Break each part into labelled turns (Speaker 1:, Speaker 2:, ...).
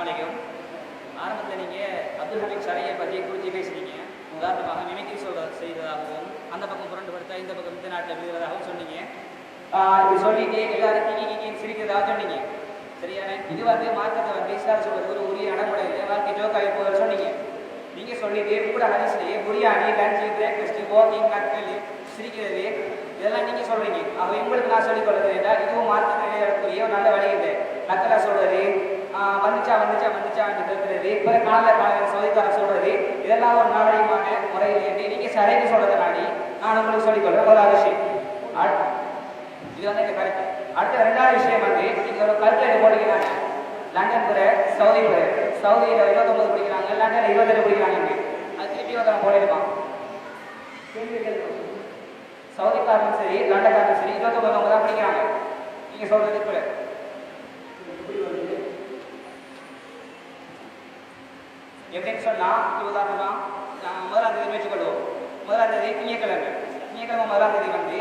Speaker 1: வலைக்கும். ஆரம்பத்தில் நீங்கள் அப்துல் ஹமீத் சரையை பற்றி குறித்து பேசுனீங்க. உதாரணமாக மிமிக்ரி சொல்ற செய்ததாகவும் அந்த பக்கம் புரண்டு புரண்டுபடுத்த இந்த பக்கம் இந்த நாட்டில் விழுகிறதாகவும் சொன்னீங்க. இது சொல்லிட்டு எல்லாரும் கிக்கி கிக்கின்னு சிரிக்கிறதாக சொன்னீங்க. சரியான இது வந்து மார்க்கத்தை வந்து இஸ்லாம் சொல்வது ஒரு உரிய நடைமுறை இல்லை. வாழ்க்கை ஜோக்காகி போகிற சொன்னீங்க. நீங்கள் சொல்லிட்டு கூட ஹரிஸ்லேயே பிரியாணி லஞ்சு பிரேக்ஃபாஸ்ட் வாக்கிங் கற்கள் சிரிக்கிறது இதெல்லாம் நீங்கள் சொல்கிறீங்க அப்போ உங்களுக்கு நான் சொல்லிக் கொள்வது என்றால் இதுவும் மார்க்கத்தில் இருக்கக்கூடிய ஒரு நல்ல வழி இல்லை நக்கலா சொல்கிறது வந்துச்சா வந்துச்சா வந்துச்சா என்று இப்போ காலைல காலையில் சோதித்தார சொல்றது. இதெல்லாம் ஒரு நாடகமான முறையில் என்று நீங்கள் சரின்னு நாடி நான் உங்களுக்கு சொல்லிக் கொள்கிறேன் ஒரு விஷயம். இது வந்து எங்க கருத்து அடுத்த ரெண்டாவது விஷயம் வந்து நீங்க ஒரு கல்குலேட்டர் போடுகிறாங்க லண்டன் புற சவுதி புற சவுதியில் இருபத்தொன்பது பிடிக்கிறாங்க லண்டனில் இருபத்தெட்டு பிடிக்கிறாங்க அது திருப்பி வந்து நம்ம போயிருப்பான் சவுதிக்காரனும் சரி லண்டன்காரனும் சரி இருபத்தொன்பது அவங்க தான் பிடிக்கிறாங்க. நீங்க சொல்றது கூட எப்படின்னு சொன்னால் உதாரணமாக நான் முதலாம் தேதி வச்சுக்கொள்வோம். முதலாம் தேதி திங்கக்கிழமை திங்கக்கிழமை முதலாம் தேதி வந்து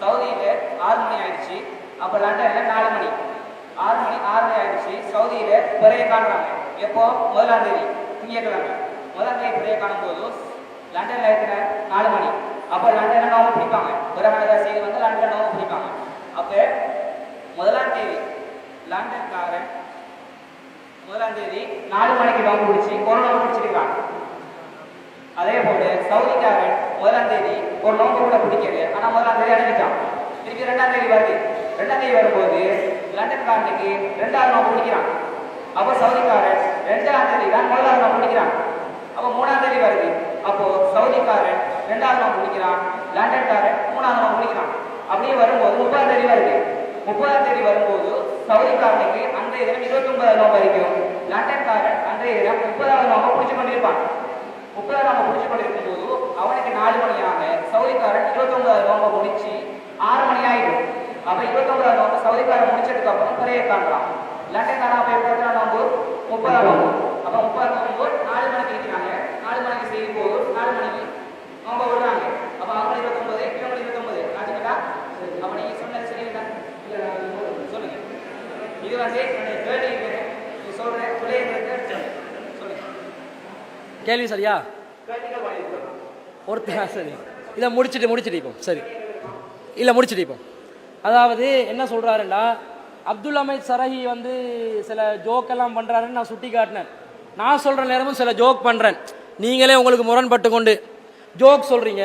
Speaker 1: சவுதியில் ஆறு மணி ஆயிடுச்சு. அப்போ லண்டனில் நாலு மணி. ஆறு மணி ஆறு மணி ஆயிடுச்சு. சவுதியில் பிறைய காணுறாங்க. எப்போ? முதலாம் தேதி திங்கக்கிழமை முதலாம் தேதி பிறைய காணும் போது லண்டனில் இருக்கிற நாலு மணி. அப்போ லண்டனில் நோம்பு பிடிப்பாங்க. பிறகு செய்தி வந்து லண்டனில் நோம்பு பிடிப்பாங்க. அப்போ முதலாம் தேதி லண்டன்காரன் முதலாம் தேதி நாலு மணிக்கு டவுன் பிடிச்சி கொரோனா பிடிச்சிருக்கான் அதே போல சவுதிக்காரன் முதலாம் தேதி ஒரு நோம்பு கூட பிடிக்கல. ஆனா முதலாம் தேதி அடைஞ்சிட்டான். திருப்பி ரெண்டாம் தேதி வருது. ரெண்டாம் தேதி வரும்போது லண்டன்காரனுக்கு ரெண்டாவது நோம்பு பிடிக்கிறான். அப்போ சவுதிக்காரன் ரெண்டாம் தேதி தான் முதலாவது நோம்பு பிடிக்கிறான். அப்போ மூணாம் தேதி வருது. அப்போ சவுதிக்காரன் ரெண்டாவது நோம்பு பிடிக்கிறான். லண்டன்காரன் மூணாவது நோம்பு பிடிக்கிறான். அப்படியே வரும்போது முப்பதாம் தேதி வருது. முப்பதாம் தேதி வரும்போது சவுதிக்காரனுக்கு அன்றைய தினம் இருபத்தி ஒன்பதாவது நோம்பு வரைக்கும் லண்டன்காரன் அன்றைய தினம் முப்பதாவது நோம்பை பிடிச்சு கொண்டிருப்பான் முப்பதாவது நோம்பை பிடிச்சு கொண்டிருக்கும் போது அவனுக்கு நாலு மணியாக சவுதிக்காரன் இருபத்தி ஒன்பதாவது நோம்பை முடிச்சு ஆறு மணி ஆயிடும். அப்ப இருபத்தி ஒன்பதாவது நோம்பு சவுதிக்காரன் முடிச்சதுக்கு அப்புறம் குறைய காண்றான். லண்டன்காரன் அப்ப எத்தனை நோம்பு முப்பதாம் நோம்பு அப்ப முப்பதாம் நோம்பு நாலு மணிக்கு இருக்கிறாங்க நாலு மணிக்கு செய்யும் போது நாலு மணிக்கு நோம்ப விடுறாங்க அப்ப அவங்க இருபத்தொன்பது இவங்க இருபத்தொன்பது ஆச்சுங்களா அப்ப நீங்க சொன்னது சரிங்களா சொல்லுங்க இது வந்து என்னுடைய கேள்வி நீ சொல்ற பிள்ளைங்களுக்கு சொல்லுங்க
Speaker 2: கேள்வி சரியா?
Speaker 1: கேள்விகள்
Speaker 2: ஒருத்தர் சரி. இதை முடிச்சுட்டு முடிச்சுட்டு இப்போ சரி. இல்லை முடிச்சுட்டு இப்போ. அதாவது என்ன சொல்கிறாருன்னா அப்துல் அமீத் சரஹி வந்து சில ஜோக்கெல்லாம் பண்ணுறாருன்னு நான் சுட்டி காட்டினேன். நான் சொல்கிற நேரமும் சில ஜோக் பண்ணுறேன் நீங்களே உங்களுக்கு முரண்பட்டு கொண்டு ஜோக் சொல்கிறீங்க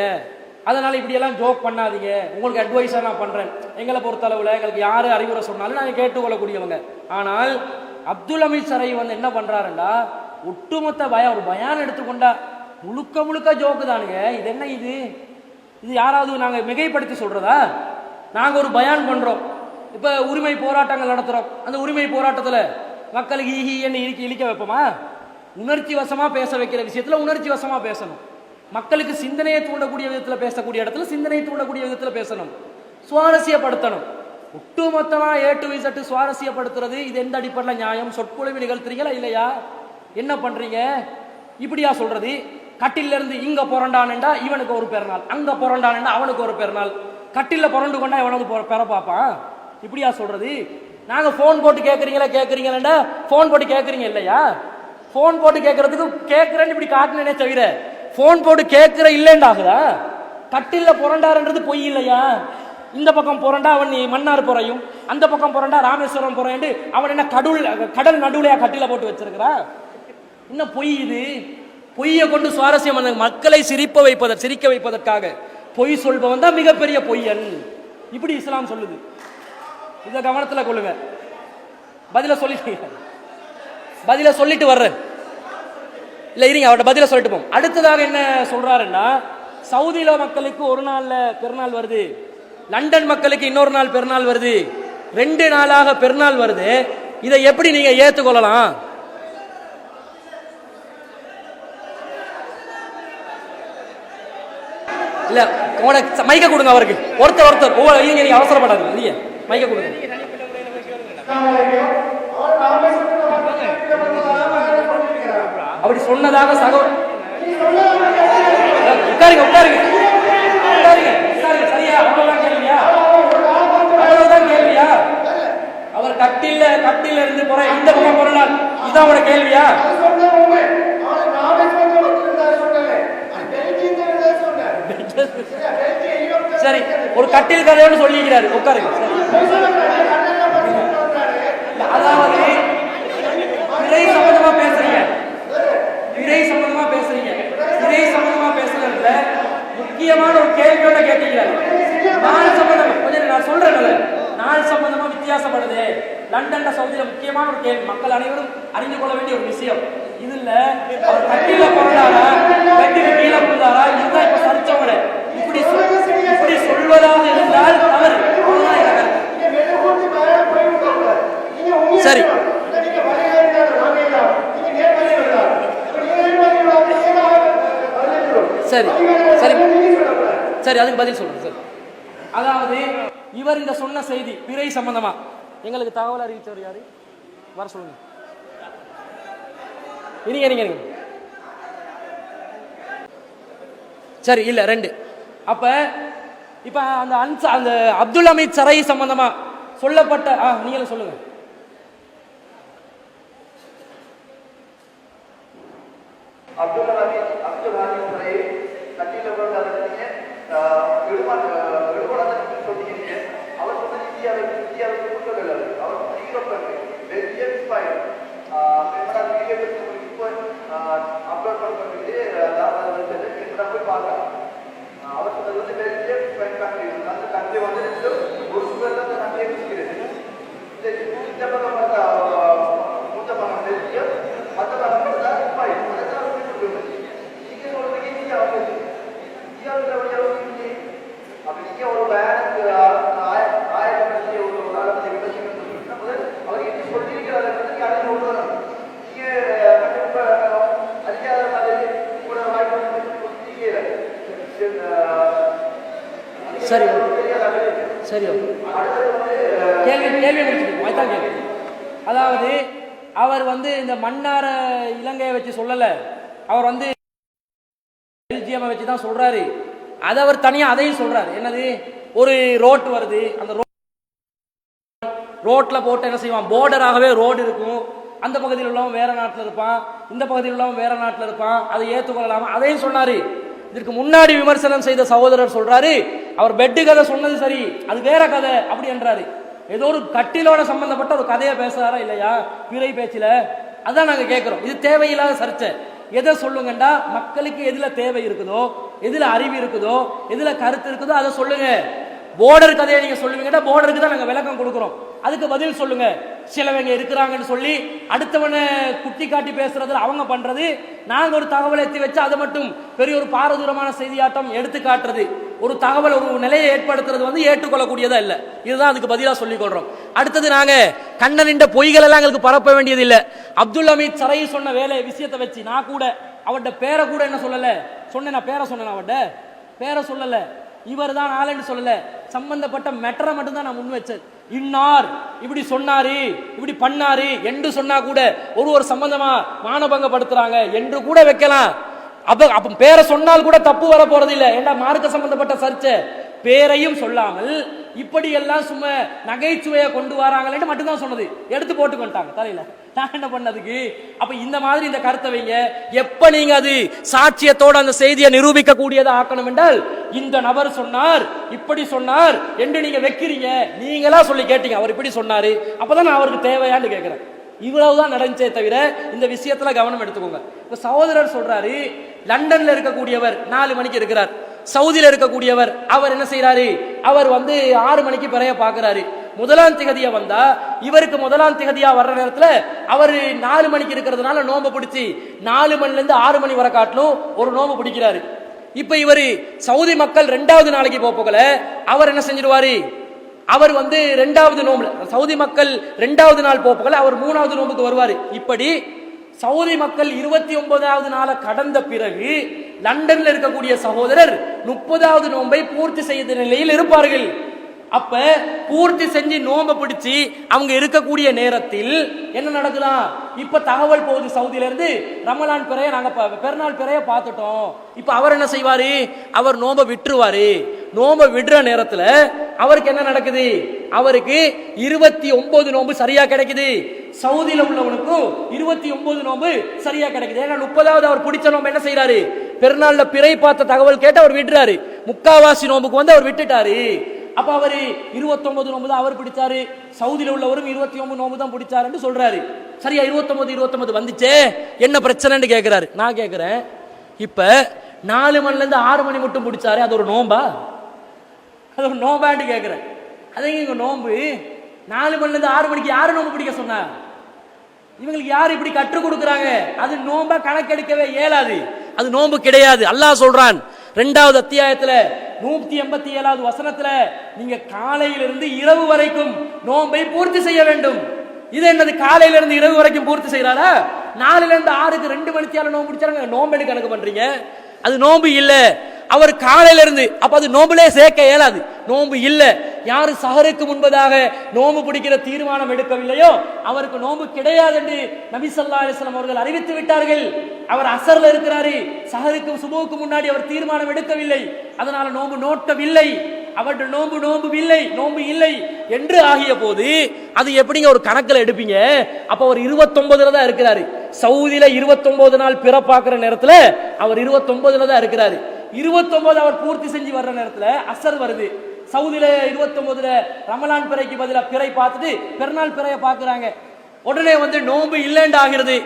Speaker 2: அதனால் இப்படியெல்லாம் ஜோக் பண்ணாதீங்க. உங்களுக்கு அட்வைஸாக நான் பண்ணுறேன் எங்களை பொறுத்தளவில் எங்களுக்கு யார் அறிவுரை சொன்னாலும் நாங்கள் கேட்டுக்கொள்ளக்கூடியவங்க. ஆனால் அப்துல் அமீத் சரை வந்து என்ன பண்ணுறாருண்டா ஒட்டுமொத்த பயம் ஒரு பயான் எடுத்துக்கொண்டா முழுக்க முழுக்க ஜோக்கு தானுங்க. இது என்ன இது? இது யாராவது நாங்கள் மிகைப்படுத்தி சொல்கிறதா நாங்கள் ஒரு பயான் பண்ணுறோம் இப்போ உரிமை போராட்டங்கள் நடத்துகிறோம் அந்த உரிமை போராட்டத்தில் மக்களுக்கு ஈஹி என்ன இழுக்க இழிக்க வைப்போமா? உணர்ச்சி வசமாக பேச வைக்கிற விஷயத்தில் உணர்ச்சி வசமாக பேசணும். மக்களுக்கு சிந்தனையை தூண்டக்கூடிய விதத்தில் பேசக்கூடிய இடத்துல சிந்தனையை தூண்டக்கூடிய விதத்தில் பேசணும். சுவாரஸ்யப்படுத்தணும். ஒட்டுமொத்தமாக ஏ டு இசட்டு சுவாரஸ்யப்படுத்துறது இது எந்த அடிப்படையில் நியாயம்? சொற்பொழிவு நிகழ்த்துறீங்களா இல்லையா? என்ன பண்றீங்க? இப்படியா சொல்றது? கட்டிலிருந்து இங்கே இங்க புரண்டானண்டா இவனுக்கு ஒரு பெருநாள் அங்க புரண்டானண்டா அவனுக்கு ஒரு பெருநாள் கட்டில புரண்டு கொண்டா இவனுக்கு பொ- பெற இப்படியா சொல்றது? நாங்க ஃபோன் போட்டு கேட்குறீங்களா கேட்குறீங்களா ஃபோன் போட்டு கேட்குறீங்க இல்லையா? ஃபோன் போட்டு கேட்கறதுக்கு கேட்குறேன்னு இப்படி காட்டினே தவிர ஃபோன் போட்டு கேட்குற இல்லைண்டாகுதா கட்டில புரண்டாருன்றது பொய் இல்லையா? இந்த பக்கம் புரண்டா அவன் நீ மன்னார் புறையும் அந்த பக்கம் புரண்டா ராமேஸ்வரம் புறையண்டு அவன் என்ன கடவுள் கடல் நடுவுலையா கட்டில போட்டு வச்சிருக்கிறான் என்ன பொய் இது? பொய்யை கொண்டு சுவாரஸ்யம் பண்ண மக்களை சிரிப்ப வைப்பதற்கு சிரிக்க வைப்பதற்காக பொய் சொல்பவன் தான் மிகப்பெரிய பொய்யன். இப்படி இஸ்லாம் சொல்லுது. இதை கவனத்தில் கொள்ளுங்க. பதில சொல்லிட்டு பதில சொல்லிட்டு வர்றேன். இல்லை இருங்க அவர்கிட்ட பதில சொல்லிட்டு போம் அடுத்ததாக என்ன சொல்றாருன்னா சவுதியில மக்களுக்கு ஒரு நாள்ல பெருநாள் வருது. லண்டன் மக்களுக்கு இன்னொரு நாள் பெருநாள் வருது. ரெண்டு நாளாக பெருநாள் வருது. இதை எப்படி நீங்க ஏத்துக்கொள்ளலாம்? இல்ல உனக்கு மைக்க கொடுங்க அவருக்கு. ஒருத்தர் ஒருத்தர். ஓ நீங்க நீங்க அவசரப்படாதீங்க நீங்க மைக்க கொடுங்க. அப்படி சொன்னதாக சகோ உட்காருங்க உட்காருங்க. உட்காருங்க. உட்காருங்க. சரியா? அவ்வளவுதான் கேள்வியா? அவ்வளவுதான் கேள்வியா? அவர் கட்டில கட்டில இருந்து போற இந்த பக்கம் போறார் இதுதான் உங்களோட கேள்வியா
Speaker 3: அது சொன்னா உண்மை. அவனுக்கு நாமே சொல்ல வச்சிருந்தா சொன்னேன். அது பெல்ஜியம் தான் இருந்தா சொன்னேன். சரியா? பெல்ஜியம் ஈரோப்ல
Speaker 2: சரி ஒரு கட்டில் கதையோடு சொல்லிக்கிறாரு உட்காருங்க. அதாவது இறை சம்பந்தமா பேசுறீங்க. இறை சம்பந்தமா பேசுறீங்க. இறை சம்பந்தமா பேசுறதுல முக்கியமான ஒரு கேள்வியோட கேட்டீங்க. நாள் சம்பந்தம். கொஞ்சம் நான் சொல்றேன் நாள் சம்பந்தமா வித்தியாசப்படுது. லண்டன்ல சவுதியில முக்கியமான ஒரு கேள்வி. மக்கள் அனைவரும் அறிந்து கொள்ள வேண்டிய ஒரு விஷயம். இதுல அவர் கட்டில பிறந்தாரா கட்டில கீழே விழுந்தாரா இதுதான் இப்ப சரிச்சவங்க இப்படி சொல்- இப்படி சொல்வதாக இருந்தால் தவறு அவ்வளவுதான் எனக்கு கருத்து.
Speaker 3: நீங்க மெழுகுவர்த்தி மேல போய் விடக்கூடாது. நீங்க உண்மையை
Speaker 2: சரி.
Speaker 3: சொல்லணும். இல்ல, நீங்க வழிகாட்டினாரு, நாங்க இல்ல. நீங்க நேர்வழி விடலாம். இப்ப நீங்க நேர்வழி விடாம நீங்க தான் பதில் சொல்லணும்.
Speaker 2: சரி.
Speaker 3: வழிகாட்டினாரு,
Speaker 2: சரி.
Speaker 3: நீங்க சொல்லக்கூடாது.
Speaker 2: சரி அதுக்கு பதில் சொல்லுங்க சார். அதாவது இவர் இந்த சொன்ன செய்தி பிறை சம்பந்தமா? எங்களுக்கு தகவல் அறிவித்தவர் யாரு? வர சொல்லுங்க. இனிங்க நீங்க நீங்க சரி இல்ல ரெண்டு. அப்ப இப்ப அந்த அன்சா அந்த அப்துல் அமீத் சரை சம்பந்தமா சொல்லப்பட்ட ஆ நீங்களும் சொல்லுங்க
Speaker 4: அப்துல் ஹமீத் அப்துல் ஹமீத் துறை கட்சியில் கொண்டு அதற்கு விடுபடாத சொன்னீங்க அவர் சொன்னது இந்தியாவுக்கு இந்தியாவுக்கு கூட்டவில்லை அவர் சொன்னது ஈரோப்பில் பெல்ஜியம் ஸ்பைன் இப்போ அப்லோட் பண்ணுறது அதாவது இப்போ நான் போய் பார்க்கலாம் அவர் சொன்னது வந்து பெல்ஜியம் ஸ்பைன் கண்ட்ரி அந்த கண்ட்ரி வந்து ஒரு சுவர் தான் அந்த கண்ட்ரியை பிடிக்கிறது இந்த இந்த பக்கம் பார்த்தா மூத்த பக்கம் பெல்ஜியம் மற்ற பக்கம் பார்த்தா ஸ்பைன் அதான் சொல்லுங்க நீங்க சொல்றீங்க இந்தியா வந்து இந்தியாவில் வழியாக இல்லை அப்ப நீங்க ஒரு பேனுக்கு ஆயிரம் பற்றி ஒரு ஒரு ஆளை பற்றி விமர்சனம் சொல்றீங்கன்னா முதல் அவர் என்ன சொல்லியிருக்கிறாரு நீங்க அதை கொண்டு வரணும் நீங்க ரொம்ப அறியாத மாதிரி கூட வாய்ப்பு தெரியல
Speaker 2: சரி
Speaker 4: தெரியாத
Speaker 2: சரி
Speaker 4: அடுத்தது வந்து
Speaker 2: கேள்வி கேள்வி முடிச்சுட்டு அதாவது அவர் வந்து இந்த மன்னார இலங்கையை வச்சு சொல்லலை. அவர் வந்து பெல்ஜியமை வச்சு தான் சொல்கிறாரு அதை அவர் தனியாக அதையும் சொல்கிறாரு என்னது? ஒரு ரோட் வருது. அந்த ரோட் ரோட்டில் போட்டு என்ன செய்வான்? போர்டராகவே ரோடு இருக்கும். அந்த பகுதியில் உள்ளவன் வேற நாட்டில் இருப்பான். இந்த பகுதியில் உள்ளவன் வேற நாட்டில் இருப்பான். அதை ஏற்றுக்கொள்ளலாமா அதையும் சொன்னாரு. இதற்கு முன்னாடி விமர்சனம் செய்த சகோதரர் சொல்றாரு. அவர் பெட்டு கதை சொன்னது சரி. அது வேற கதை. அப்படி என்றாரு. ஏதோ ஒரு கட்டிலோட சம்பந்தப்பட்ட ஒரு கதையை பேசுறாரா இல்லையா? பிறை பேச்சில். அதான் நாங்கள் கேட்குறோம் இது தேவையில்லாத சர்ச்சை. எதை சொல்லுங்கண்டா? மக்களுக்கு எதில் தேவை இருக்குதோ எதில் அறிவு இருக்குதோ எதில் கருத்து இருக்குதோ அதை சொல்லுங்க. போர்டர் கதையை நீங்கள் சொல்லுவீங்கன்னா போர்டருக்கு தான் நாங்கள் விளக்கம் கொடுக்குறோம். அதுக்கு பதில் சொல்லுங்க. சிலவங்க இருக்கிறாங்கன்னு சொல்லி அடுத்தவனை குட்டி காட்டி பேசுறதுல அவங்க பண்றது நாங்கள் ஒரு தகவலை எத்தி வச்சு அதை மட்டும் பெரிய ஒரு பாரதூரமான செய்தியாட்டம் எடுத்து காட்டுறது. ஒரு தகவல் ஒரு நிலையை ஏற்படுத்துறது வந்து ஏற்றுக்கொள்ளக்கூடியதா இல்லை. இதுதான் அதுக்கு பதிலாக சொல்லிக் கொள்றோம். அடுத்தது நாங்கள் கண்ணனின்ற பொய்கள் எல்லாம் எங்களுக்கு பரப்ப வேண்டியது அப்துல் அமீத் சரை சொன்ன வேலை விஷயத்தை வச்சு நான் கூட அவட்ட பேரை கூட என்ன சொல்லலை? சொன்னேன் நான் பேரை சொன்னேன் அவட்ட பேரை சொல்லலை. இவர் தான் ஆளுன்னு சொல்லலை. சம்பந்தப்பட்ட மெட்டரை மட்டும்தான் நான் முன் வச்சேன். இன்னார் இப்படி சொன்னாரு இப்படி பண்ணாரு என்று சொன்னா கூட ஒரு ஒரு சம்பந்தமா மானபங்கப்படுத்துறாங்க என்று கூட வைக்கலாம். அப்ப அப்ப பேரை சொன்னால் கூட தப்பு வர போறது இல்ல ஏண்டா மார்க்க சம்பந்தப்பட்ட சர்ச்சை? பேரையும் சொல்லாமல் இப்படி எல்லாம் சும்மா நகைச்சுவையை கொண்டு வராங்களேன்னு மட்டும்தான் சொன்னது. எடுத்து போட்டு கொண்டாங்க தலையில. நான் என்ன பண்ணதுக்கு? அப்ப இந்த மாதிரி இந்த கருத்தை வைங்க. எப்ப நீங்க அது சாட்சியத்தோட அந்த செய்தியை நிரூபிக்க கூடியதை ஆக்கணும் என்றால் இந்த நபர் சொன்னார் இப்படி சொன்னார் என்று நீங்க வைக்கிறீங்க. நீங்களா சொல்லி கேட்டீங்க அவர் இப்படி சொன்னாரு. அப்பதான் நான் அவருக்கு தேவையான்னு கேட்கிறேன் இவ்வளவுதான் நடந்துச்சே தவிர இந்த விஷயத்துல கவனம் எடுத்துக்கோங்க. இப்ப சகோதரர் சொல்றாரு லண்டன்ல இருக்கக்கூடியவர் நாலு மணிக்கு இருக்கிறார். சவுதியில இருக்கக்கூடியவர் அவர் என்ன செய்யறாரு அவர் வந்து ஆறு மணிக்கு பிறைய பாக்குறாரு. முதலாம் திகதியா வந்தா இவருக்கு முதலாம் திகதியா வர்ற நேரத்துல அவர் நாலு மணிக்கு இருக்கிறதுனால நோம்பு பிடிச்சி நாலு மணில இருந்து ஆறு மணி வரை காட்டிலும் ஒரு நோம்பு பிடிக்கிறாரு. இப்ப இவர் சவுதி மக்கள் ரெண்டாவது நாளைக்கு போக போகல அவர் என்ன செஞ்சிருவாரு? அவர் வந்து ரெண்டாவது நோம்புல சவுதி மக்கள் ரெண்டாவது நாள் போக போகல அவர் மூணாவது நோம்புக்கு வருவார். இப்படி சவுதி மக்கள் இருபத்தி ஒன்பதாவது நாளை கடந்த பிறகு லண்டன்ல இருக்கக்கூடிய சகோதரர் முப்பதாவது நோன்பை பூர்த்தி செய்த நிலையில் இருப்பார்கள். அப்ப பூர்த்தி செஞ்சு நோம்ப பிடிச்சு அவங்க இருக்கக்கூடிய நேரத்தில் என்ன நடக்கலாம் இப்ப தகவல் போகுது சவுதியில இருந்து ரமலான் பிறைய நாங்க பெருநாள் பிறைய பார்த்துட்டோம். இப்ப அவர் என்ன செய்வாரு? அவர் நோம்ப விட்டுருவாரு. நோம்ப விடுற நேரத்தில் அவருக்கு என்ன நடக்குது? அவருக்கு இருபத்தி ஒன்பது நோம்பு சரியா கிடைக்குது. சவுதியில் உள்ளவனுக்கும் இருபத்தி ஒன்பது நோன்பு சரியா கிடைக்குது. ஏன்னா முப்பதாவது அவர் பிடிச்ச நோம்பு என்ன செய்யறாரு பெருநாள்ல பிறை பார்த்த தகவல் கேட்டு அவர் விடுறாரு முக்காவாசி நோம்புக்கு வந்து அவர் விட்டுட்டாரு. அப்ப அவரு 29 நோம்பு தான் அவர் பிடிச்சாரு. சவுதியில் உள்ளவரும் 29 நோம்பு தான் பிடிச்சாருன்னு சொல்றாரு. சரியா 29 29 வந்துச்சே? என்ன பிரச்சனைன்னு கேக்குறாரு. நான் கேக்குறேன். இப்ப நாலு மணில இருந்து ஆறு மணி மட்டும் பிடிச்சாரு அது ஒரு நோம்பா? அது ஒரு நோம்பான்னு கேட்குறேன். அதே இங்க நோம்பு? நாலு மணிலேருந்து ஆறு மணிக்கு யார் நோம்பு பிடிக்க சொன்னா? இவங்களுக்கு யார் இப்படி கற்றுக் கொடுக்குறாங்க? அது நோம்பா கணக்கெடுக்கவே இயலாது. அது நோம்பு கிடையாது. அல்லாஹ் சொல்றான் ரெண்டாவது அத்தியாயத்தில் நூத்தி எண்பத்தி ஏழாவது வசனத்துல நீங்க காலையிலிருந்து இரவு வரைக்கும் நோன்பை பூர்த்தி செய்ய வேண்டும். இது என்னது காலையிலிருந்து இரவு வரைக்கும் பூர்த்தி செய்யறாரா நாலுல இருந்து ஆறுக்கு ரெண்டு மணித்தியால நோம்பு பிடிச்சாங்க நோம்பு எடுக்க கணக்கு பண்றீங்க. அது நோம்பு இல்லை. அவர் காலையில இருந்து அப்ப அது நோம்புலே சேர்க்க இயலாது. நோம்பு இல்ல. யாரு சஹருக்கு முன்பதாக நோம்பு பிடிக்கிற தீர்மானம் எடுக்கவில்லையோ அவருக்கு நோம்பு கிடையாது என்று நபி ஸல்லல்லாஹு அவர்கள் அறிவித்து விட்டார்கள். அவர் அசர்ல இருக்கிறாரு. சஹருக்கு சுபுவுக்கு முன்னாடி அவர் தீர்மானம் எடுக்கவில்லை. அதனால நோம்பு நோட்டவில்லை. அவருடைய நோம்பு நோம்பு இல்லை நோம்பு இல்லை என்று ஆகிய போது அது எப்படிங்க ஒரு கணக்கில் எடுப்பீங்க? அப்ப அவர் 29 தான் இருக்கிறாரு. சவுதியில 29 நாள் பிறப்பாக்குற நேரத்துல அவர் 29 தான் இருக்கிறாரு. 29 அவர் பூர்த்தி செஞ்சு வர்ற நேரத்தில் அசர் வருது. சவுதியில 29 ரமலான் பிறைக்கு பதிலாக பிறை பார்த்துட்டு பெருநாள் பிறையை பார்க்குறாங்க. உடனே வந்து நோன்பு இல்லைன்னு ஆகிறது.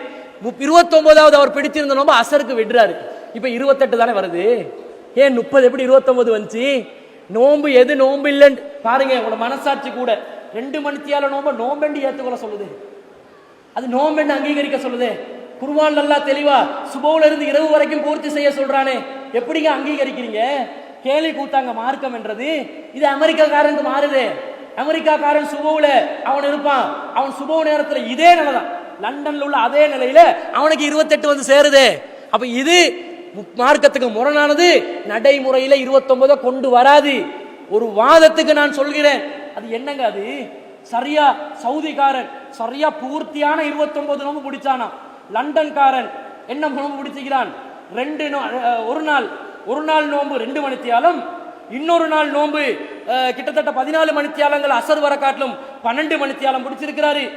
Speaker 2: இருபத்தொன்பதாவது அவர் பிடிச்சிருந்த நோன்பு அசருக்கு விடுறாரு. இப்போ இருபத்தெட்டு தானே வருது? ஏன் முப்பது எப்படி 29 வந்துச்சு? நோன்பு எது நோன்பு இல்லைன்னு பாருங்க உங்களோட மனசாட்சி கூட. ரெண்டு மணித்தியால நோம்ப நோம்பெண்டு ஏற்றுக்கொள்ள சொல்லுது. அது நோம்பெண்டு அங்கீகரிக்க சொல்லுது. குருவான் நல்லா தெளிவா சுபவுல இருந்து இரவு வரைக்கும் பூர்த்தி செய்ய சொல்றானே. எப்படிங்க அங்கீகரிக்கிறீங்க? கேலி கூத்தாங்க மார்க்கம் என்றது. இது அமெரிக்காக்காரனுக்கு மாறுது. அமெரிக்காக்காரன் சுபவுல அவன் இருப்பான். அவன் சுபவு நேரத்தில் இதே நிலை தான் லண்டன்ல உள்ள அதே நிலையில அவனுக்கு 28 வந்து சேருதே. அப்ப இது மார்க்கத்துக்கு முரணானது. நடைமுறையில 29 கொண்டு வராது. ஒரு வாதத்துக்கு நான் சொல்கிறேன். அது என்னங்க அது? சரியா சவுதிக்காரன் சரியா பூர்த்தியான 29 நோம்பு பிடிச்சானா லண்டன்காரன் என்ன நோம்பு பிடிச்சிக்கிறான் ரெண்டு நோ- ஒரு நாள் ஒரு நாள் நோன்பு ரெண்டு மணித்தியாலம் இன்னொரு நாள் நோன்பு கிட்டத்தட்ட பதினாலு மணித்தியாலங்கள் அசர் வர காட்டிலும் பன்னெண்டு மணித்தியாலம் பிடிச்சிருக்கிறாரு.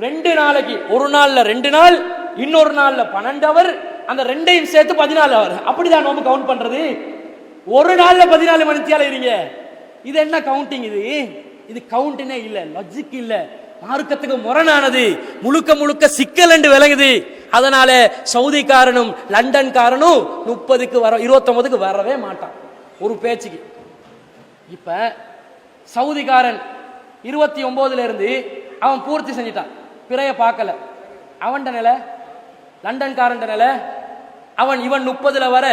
Speaker 2: ரெண்டு நாளைக்கு ஒரு நாள்ல ரெண்டு நாள் இன்னொரு நாள்ல பன்னெண்டு அவர் அந்த ரெண்டையும் சேர்த்து பதினாலு அவர் அப்படிதான் நோம்பு கவுண்ட் பண்றது. ஒரு நாள்ல பதினாலு மணித்தியால இருங்க. இது என்ன கவுண்டிங் இது? இது கவுண்டினே இல்ல லஜிக் இல்ல. மார்க்கத்துக்கு முரணானது. முழுக்க முழுக்க சிக்கல் என்று விளங்குது. அதனால சவுதிக்காரனும் லண்டன்காரனும் முப்பதுக்கு வர இருபத்தொன்பதுக்கு வரவே மாட்டான். ஒரு பேச்சுக்கு. இப்ப சவுதிக்காரன் இருபத்தி ஒன்பதுல இருந்து அவன் பூர்த்தி செஞ்சிட்டான். பிறைய பார்க்கல. அவன்ட நிலை லண்டன்காரன் நிலை அவன் இவன் முப்பதுல வர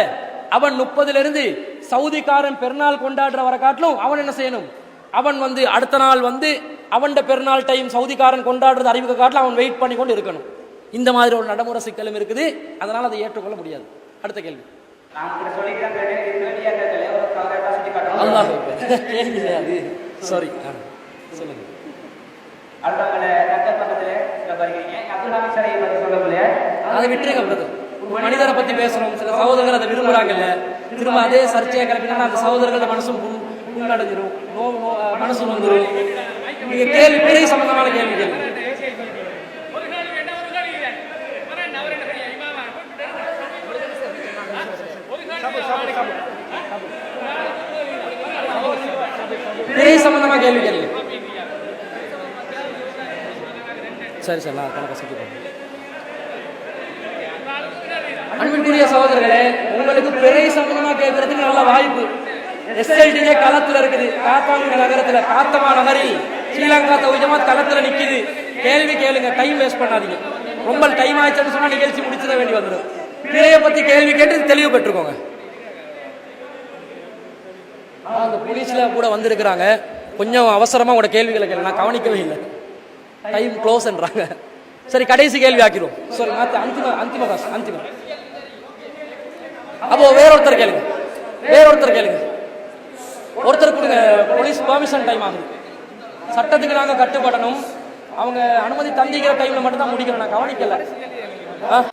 Speaker 2: அவன் முப்பதுல இருந்து சவுதிக்காரன் பெருநாள் கொண்டாடுற வர காட்டிலும் அவன் என்ன செய்யணும்? அவன் வந்து அடுத்த நாள் வந்து அவன்ட பெருநாள் டைம் சவுதிக்காரன் கொண்டாடுறது அறிவிக்க காட்டிலும் அவன் வெயிட் பண்ணி கொண்டு இருக்கணும். இந்த மாதிரி ஒரு நடைமுறை சிக்கலும் இருக்குது. அதனால அதை ஏற்றுக்கொள்ள முடியாது. அடுத்த கேள்வி. அல்லாஹ் கேள்வி அது. சாரி சொல்லுங்க அதை விட்டுருங்க பிரதர் மனிதரை பத்தி பேசுறோம். சில சகோதரர்கள் அதை விரும்புறாங்கல்ல. திரும்ப அதே சர்ச்சையை கிளப்பினா அந்த சகோதரர்களோட மனசும் புண் புண்ணடைஞ்சிரும். மனசு வந்துரும். நீங்க கேள்வி பிழை சம்பந்தமான கேள்வி கேள்வி பிழை சம்பந்தமா கேள்வி கேளுங்க. சரி சார் நான் கணக்க சொல்லிக்கிறேன் அன்பிற்குரிய சகோதரர்களே உங்களுக்கு பிறை சம்பந்தமா கேட்கறதுக்கு நல்ல வாய்ப்பு. எஸ்எல்டிஏ களத்துல இருக்குது. காத்தாங்க நகரத்துல காத்தமா நகரில் ஸ்ரீலங்கா தௌஜமா களத்துல நிக்குது. கேள்வி கேளுங்க டைம் வேஸ்ட் பண்ணாதீங்க. ரொம்ப டைம் ஆயிடுச்சுன்னு சொன்னா நிகழ்ச்சி முடிச்சிட வேண்டி வந்துடும். பிறையை பத்தி கேள்வி கேட்டு தெளிவு பெற்றுக்கோங்க. அந்த போலீஸில் கூட வந்திருக்கிறாங்க. கொஞ்சம் அவசரமாக உங்களோட கேள்விகளை கேள்வி நான் கவனிக்கவே இல்லை. டைம் க்ளோஸ்ன்றாங்க சரி கடைசி கேள்வி ஆக்கிரும் சரி நான் அந்திம அந்திம காசு அந்திம. அப்போ வேற ஒருத்தர் கேளுங்க. வேற ஒருத்தர் கேளுங்க. ஒருத்தர் கொடுங்க. போலீஸ் பெர்மிஷன் டைம் ஆகுது. சட்டத்துக்கு நாங்கள் கட்டுப்படணும். அவங்க அனுமதி தந்திக்கிற டைமில் மட்டும்தான் முடிக்கணும். நான் கவனிக்கல. ஆ?